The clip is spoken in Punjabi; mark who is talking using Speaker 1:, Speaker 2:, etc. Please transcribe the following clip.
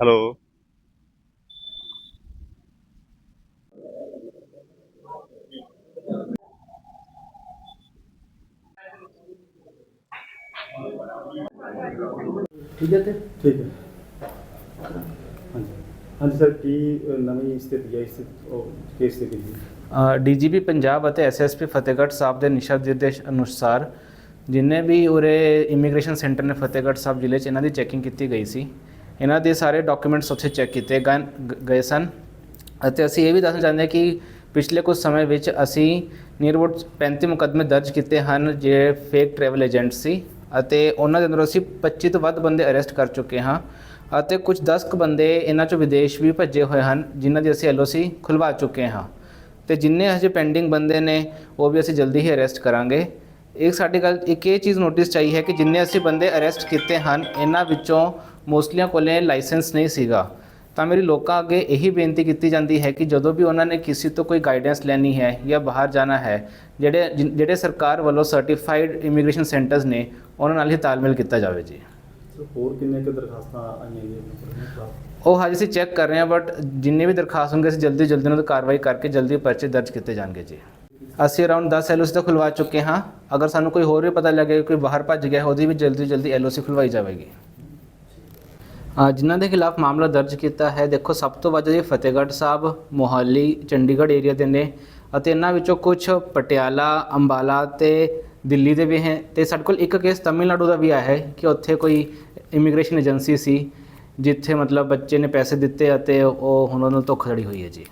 Speaker 1: ਹੈਲੋ
Speaker 2: ਠੀਕ ਹੈ ਤੇ
Speaker 3: ਠੀਕ ਹੈ। ਹਾਂਜੀ। ਹਾਂਜੀ ਸਰ ਕੀ ਅ, ਨਵੀਂ ਸਥਿਤੀ ਹੈ ਇਸ ਉਹ ਕੇਸ ਦੇ ਵਿੱਚ?
Speaker 2: ਡੀਜੀਪੀ ਪੰਜਾਬ ਅਤੇ ਐਸਐਸਪੀ ਫਤਿਹਗੜ੍ਹ ਸਾਹਿਬ ਦੇ ਨਿਸ਼ਾ ਨਿਰਦੇਸ਼ ਅਨੁਸਾਰ ਜਿੰਨੇ ਵੀ ਉਰੇ ਇਮੀਗ੍ਰੇਸ਼ਨ ਸੈਂਟਰ ਨੇ ਫਤਿਹਗੜ੍ਹ ਸਾਹਿਬ ਜ਼ਿਲ੍ਹੇ 'ਚ ਇਹਨਾਂ ਦੀ ਚੈਕਿੰਗ ਕੀਤੀ ਗਈ ਸੀ। ਇਹਨਾਂ ਦੇ ਸਾਰੇ ਡਾਕੂਮੈਂਟਸ ਉੱਥੇ ਚੈੱਕ ਕੀਤੇ ਗਏ ਗਏ ਸਨ। ਅਤੇ ਅਸੀਂ ਇਹ ਵੀ ਦੱਸਣਾ ਚਾਹੁੰਦੇ ਹਾਂ ਕਿ ਪਿਛਲੇ ਕੁਝ ਸਮੇਂ ਵਿੱਚ ਅਸੀਂ ਨੀਅਰ ਅਬਾਊਟ 35 ਮੁਕੱਦਮੇ ਦਰਜ ਕੀਤੇ ਹਨ ਜਿਹੜੇ ਫੇਕ ਟਰੈਵਲ ਏਜੰਟ ਸੀ। ਅਤੇ ਉਹਨਾਂ ਦੇ ਅੰਦਰੋਂ ਅਸੀਂ 25 ਤੋਂ ਵੱਧ ਬੰਦੇ ਅਰੈਸਟ ਕਰ ਚੁੱਕੇ ਹਾਂ। ਅਤੇ ਕੁਝ 10 ਕੁ ਬੰਦੇ ਇਹਨਾਂ ਚੋਂ ਵਿਦੇਸ਼ ਵੀ ਭੱਜੇ ਹੋਏ ਹਨ, ਜਿਨ੍ਹਾਂ ਦੀ ਅਸੀਂ ਐਲਓਸੀ ਖੁਲਵਾ ਚੁੱਕੇ ਹਾਂ। ਤੇ ਜਿੰਨੇ ਹਜੇ ਪੈਂਡਿੰਗ ਬੰਦੇ ਨੇ, ਉਹ ਵੀ ਅਸੀਂ ਜਲਦੀ ਹੀ ਅਰੈਸਟ ਕਰਾਂਗੇ। ਇੱਕ ਸਾਡੀ ਗੱਲ, ਇੱਕ ਇਹ ਚੀਜ਼ ਨੋਟਿਸ ਚਾਹੀ ਹੈ ਕਿ ਜਿੰਨੇ ਅਸੀਂ ਬੰਦੇ ਅਰੈਸਟ ਕੀਤੇ ਹਨ, ਇਹਨਾਂ ਵਿੱਚੋਂ ਮੋਸਟਲੀਆਂ ਕੋਲੇ ਲਾਇਸੈਂਸ ਨਹੀਂ ਸੀਗਾ। ਤਾਂ ਮੇਰੀ ਲੋਕਾਂ ਅੱਗੇ ਇਹੀ ਬੇਨਤੀ ਕੀਤੀ ਜਾਂਦੀ ਹੈ ਕਿ ਜਦੋਂ ਵੀ ਉਹਨਾਂ ਨੇ ਕਿਸੇ ਤੋਂ ਕੋਈ ਗਾਈਡੈਂਸ ਲੈਣੀ ਹੈ ਜਾਂ ਬਾਹਰ ਜਾਣਾ ਹੈ ਜਿਹੜੇ ਜਿਹੜੇ ਸਰਕਾਰ ਵੱਲੋਂ ਸਰਟੀਫਾਈਡ ਇਮੀਗ੍ਰੇਸ਼ਨ ਸੈਂਟਰਸ ਨੇ ਉਹਨਾਂ ਨਾਲ ਹੀ ਤਾਲਮੇਲ ਕੀਤਾ ਜਾਵੇ ਜੀ।
Speaker 3: ਹੋਰ ਕਿੰਨੇ ਕੁ ਦਰਖਾਸਤਾਂ ਆਈਆਂ ਜੀ?
Speaker 2: ਉਹ ਹਜੇ ਅਸੀਂ ਚੈੱਕ ਕਰ ਰਹੇ ਹਾਂ ਬਟ ਜਿੰਨੇ ਵੀ ਦਰਖਾਸਤ ਹੋਣਗੇ ਅਸੀਂ ਜਲਦੀ ਜਲਦੀ ਉਹਨਾਂ ਦੀ ਕਾਰਵਾਈ ਕਰਕੇ ਜਲਦੀ ਪਰਚੇ ਦਰਜ ਕੀਤੇ ਜਾਣਗੇ ਜੀ। ਅਸੀਂ ਅਰਾਊਂਡ 10 ਐਲਓਸੀ ਤਾਂ ਖੁਲਵਾ ਚੁੱਕੇ ਹਾਂ। ਅਗਰ ਸਾਨੂੰ ਕੋਈ ਹੋਰ ਵੀ ਪਤਾ ਲੱਗੇ ਕਿ ਕੋਈ ਬਾਹਰ ਭੱਜ ਗਿਆ ਉਹਦੀ ਵੀ ਜਲਦੀ ਜਲਦੀ ਐਲਓਸੀ ਖੁਲਵਾਈ ਜਾਵੇਗੀ। ਜਿਨ੍ਹਾਂ ਦੇ ਖਿਲਾਫ ਮਾਮਲਾ ਦਰਜ ਕੀਤਾ ਹੈ, ਦੇਖੋ ਸਭ ਤੋਂ ਵੱਧ ਜੀ ਫਤਿਹਗੜ੍ਹ ਸਾਹਿਬ, ਮੋਹਾਲੀ, ਚੰਡੀਗੜ੍ਹ ਏਰੀਆ ਦੇ ਨੇ ਅਤੇ ਇਹਨਾਂ ਵਿੱਚੋਂ ਕੁਝ ਪਟਿਆਲਾ, ਅੰਬਾਲਾ ਤੇ ਦਿੱਲੀ ਦੇ ਵੀ ਹੈ ਤੇ ਸਾਡੇ ਕੋਲ ਇੱਕ ਕੇਸ ਤਮਿਲਨਾਡੂ ਦਾ ਵੀ ਆਇਆ ਹੈ ਕਿ ਉੱਥੇ ਕੋਈ ਇਮੀਗ੍ਰੇਸ਼ਨ ਏਜੰਸੀ ਸੀ, ਜਿੱਥੇ ਮਤਲਬ ਬੱਚੇ ਨੇ ਪੈਸੇ ਦਿੱਤੇ ਅਤੇ ਉਹ ਹੁਣ ਉਹਨਾਂ ਨਾਲ ਧੋਖਾਧੜੀ ਹੋਈ ਹੈ ਜੀ।